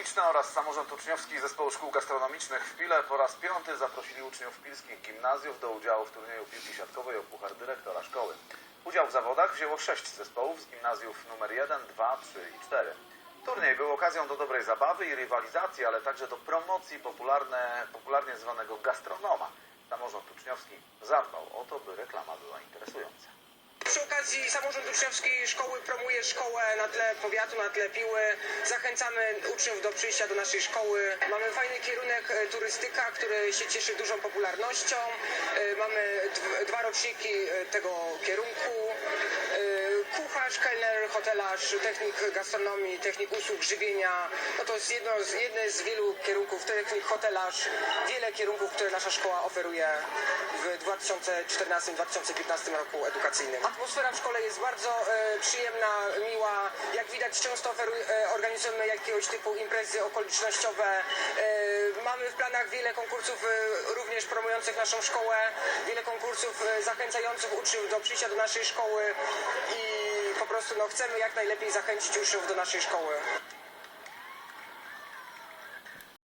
Gastronomiczne oraz Samorząd Uczniowski Zespołu Szkół Gastronomicznych w Pile po raz piąty zaprosili uczniów pilskich gimnazjów do udziału w turnieju piłki siatkowej o puchar dyrektora szkoły. Udział w zawodach wzięło sześć zespołów z gimnazjów numer 1, 2, 3 i 4. Turniej był okazją do dobrej zabawy i rywalizacji, ale także do promocji popularne, popularnie zwanego gastronoma. Samorząd uczniowski zadbał o to, by reklama była interesująca. Przy okazji samorząd uczniowski szkoły promuje szkołę na tle powiatu, na tle Piły. Zachęcamy uczniów do przyjścia do naszej szkoły. Mamy fajny kierunek e, turystyka, który się cieszy dużą popularnością. E, Mamy dw- dwa roczniki e, tego kierunku. Kucharz, kelner, hotelarz, technik gastronomii, technik usług żywienia. No to jest jedno z, jedne z wielu kierunków, technik hotelarz. Wiele kierunków, które nasza szkoła oferuje w 2014-2015 roku edukacyjnym. Atmosfera w szkole jest bardzo e, przyjemna, miła. Jak widać często oferuj, e, organizujemy jakiegoś typu imprezy okolicznościowe. E, mamy w planach wiele konkursów e, również promujących naszą szkołę, wiele konkursów e, zachęcających uczniów do przyjścia do naszej szkoły i po prostu no, chcemy jak najlepiej zachęcić uczniów do naszej szkoły.